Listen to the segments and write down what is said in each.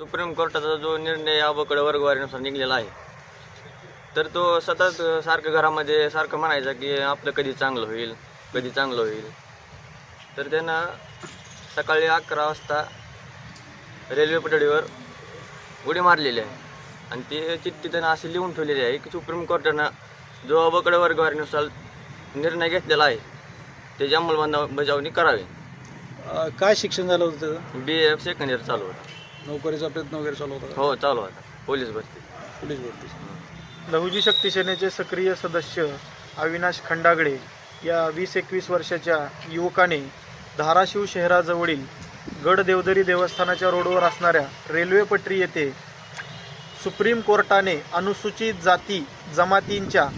Supreme कोर्टाचा जो निर्णय याबाकडे वर्गवारीनुसार निघलेला आहे तर तो सतत सारखं घरामध्ये सारखं म्हणायचा की आपलं कधी चांगलं होईल कधी चांगलं होईल. तर त्यानं सकाळी अकरा वाजता रेल्वे पटडीवर उडी मारलेली आहे. आणि ते चिठ्ठी त्यानं अशी लिहून ठेवलेली आहे की सुप्रीम कोर्टानं जो अबकडे वर्गवारीनुसार निर्णय घेतलेला आहे त्याची अंमलबजावणी करावी. काय शिक्षण झालं होतं? बी एफ सेकंड इयर चालू होता. नोकरीचा प्रयत्न वगैरे चालू होता का? हो चालू होता. पोलीस भरती. पोलीस भरती. लहुजी शक्ती सेनेचे सक्रिय सदस्य अविनाश खंडागळे या वीस एकवीस वर्षाच्या युवकाने धाराशिव शहराजवळील गडदेवदरी देवस्थानाच्या रोडवर असणाऱ्या रेल्वे पटरी येथे सुप्रीम कोर्टाने अनुसूचित जाती जमातींच्या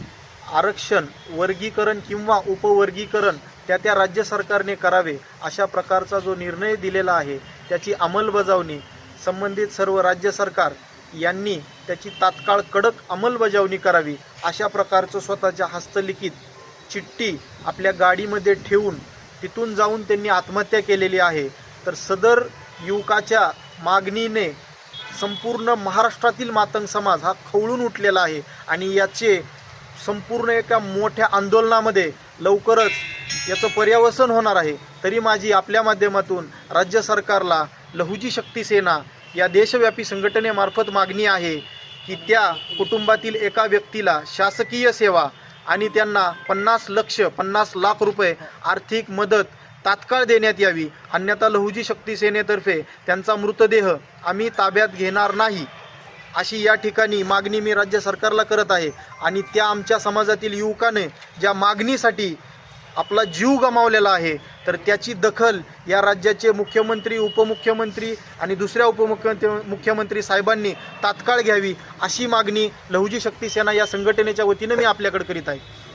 आरक्षण वर्गीकरण किंवा उपवर्गीकरण त्या त्या राज्य सरकारने करावे अशा प्रकारचा जो निर्णय दिलेला आहे त्याची अंमलबजावणी संबंधित सर्व राज्य सरकार यांनी त्याची तात्काळ कडक अंमलबजावणी करावी अशा प्रकारचं स्वतःच्या हस्तलिखित चिठ्ठी आपल्या गाडीमध्ये ठेवून तिथून जाऊन त्यांनी आत्महत्या केलेली आहे. तर सदर युवकाच्या मागणीने संपूर्ण महाराष्ट्रातील मातंग समाज हा खवळून उठलेला आहे आणि याचे संपूर्ण एका मोठ्या आंदोलनामध्ये लवकरच याचं पर्यावसन होणार आहे. तरी माझी आपल्या माध्यमातून राज्य सरकारला लहुजी शक्ती सेना या देशव्यापी संघटनेमार्फत मागणी आहे की त्या कुटुंबातील एका व्यक्तीला शासकीय सेवा आणि त्यांना पन्नास लक्ष पन्नास लाख रुपये आर्थिक मदत तात्काळ देण्यात यावी. अन्यथा लहुजी शक्ती सेनेतर्फे त्यांचा मृतदेह आम्ही ताब्यात घेणार नाही अशी या ठिकाणी मागणी मी राज्य सरकारला करत आहे. आणि त्या आमच्या समाजातील युवकाने ज्या मागणीसाठी आपला जीव गमावलेला आहे. तर त्याची दखल या राज्याचे मुख्यमंत्री उपमुख्यमंत्री आणि दुसऱ्या उपमुख्यमंत्री मुख्यमंत्री साहेबांनी तात्काळ घ्यावी अशी मागणी लहुजी शक्ती सेना या संघटनेच्या वतीनं मी आपल्याकडे करीत आहे.